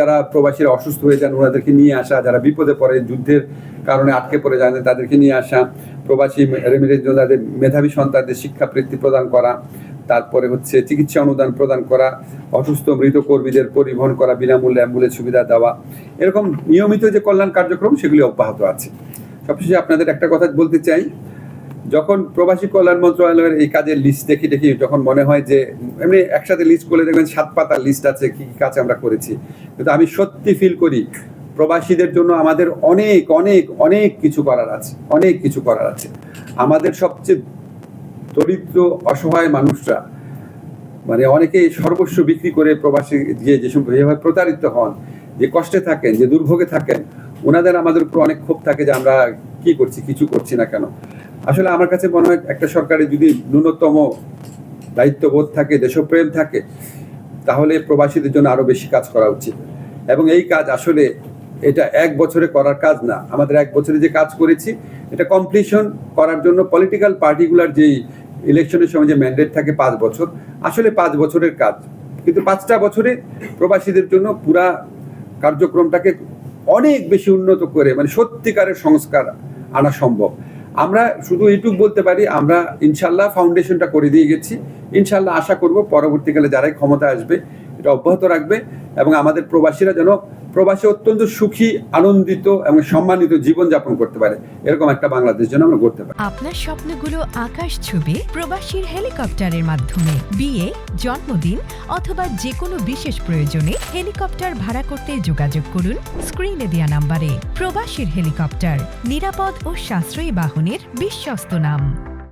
যারা প্রবাসীরা অসুস্থ হয়ে যান, ওনাদেরকে নিয়ে আসা, যারা বিপদে পড়ে, যুদ্ধের কারণে আটকে পড়ে যান, তাদেরকে নিয়ে আসা, প্রবাসী রেমিডেন্স যোদ্ধাদের, মেধাবী সন্তানদের শিক্ষা বৃত্তি প্রদান করা, তারপরে হচ্ছে চিকিৎসা অনুদান প্রদান করা, অসুস্থ মৃত কর্মীদের পরিবহন করা, বিনামূল্যে অ্যাম্বুলেন্স সুবিধা দেওয়া, এরকম নিয়মিত যে কল্যাণ কার্যক্রম, সেগুলি অব্যাহত আছে। সবশেষে আপনাদের একটা কথা বলতে চাই যখন প্রবাসী কল্যাণ মন্ত্রণালয়ের এই কাজের লিস্ট দেখি দেখি যখন মনে হয় যে এমনি একসাথে লিস্ট করলে দেখবেন সাত পাতার লিস্ট আছে, কি কি কাজ আমরা করেছি। কিন্তু আমি সত্যি ফিল করি, প্রবাসীদের জন্য আমাদের অনেক অনেক অনেক কিছু করার আছে, অনেক কিছু করার আছে। আমাদের সবচেয়ে দরিদ্র, অসহায় মানুষরা মানে অনেকে সর্বস্ব বিক্রি করে প্রবাসী গিয়ে যেসব যেভাবে প্রতারিত হন, যে কষ্টে থাকেন, যে দুর্ভোগে থাকেন, ওনাদের আমাদের উপর অনেক ক্ষোভ থাকে যে আমরা কি করছি, কিছু করছি না কেন? আসলে আমার কাছে মনে হয় একটা সরকারের যদি ন্যূনতম দায়িত্ববোধ থাকে, দেশপ্রেম থাকে, তাহলে প্রবাসীদের জন্য আরও বেশি কাজ করা উচিত। এবং এই কাজ আসলে এটা এক বছরে করার কাজ না। আমাদের এক বছরে যে কাজ করেছি, এটা কমপ্লিশন করার জন্য পলিটিক্যাল পার্টিগুলার যেই ইলেকশনের সময় যে ম্যান্ডেট থাকে পাঁচ বছর, আসলে পাঁচ বছরের কাজ। কিন্তু পাঁচটা বছরে প্রবাসীদের জন্য পুরা কার্যক্রমটাকে অনেক বেশি উন্নত করে মানে সত্যিকারের সংস্কার আনা সম্ভব। আমরা শুধু এইটুক বলতে পারি, আমরা ইনশাল্লাহ ফাউন্ডেশনটা করে দিয়ে গেছি। ইনশাল্লাহ আশা করব পরবর্তীকালে যারাই ক্ষমতা আসবে এটা অব্যাহত রাখবে এবং আমাদের প্রবাসীরা যেন প্রবাসে অত্যন্ত সুখী, আনন্দিত এবং সম্মানিত জীবনযাপন করতে পারে। এরকম একটা বাংলাদেশ যেন আমরা করতে পারি। আপনার স্বপ্নগুলো আকাশ ছবি প্রবাসীর হেলিকপ্টারের মাধ্যমে। বিয়ে, জন্মদিন অথবা যে কোনো বিশেষ প্রয়োজনে হেলিকপ্টার ভাড়া করতে যোগাযোগ করুন স্ক্রিনে দেয়া নাম্বারে। প্রবাসীর হেলিকপ্টার নিরাপদ ও সাশ্রয়ী বাহনের বিশ্বস্ত নাম।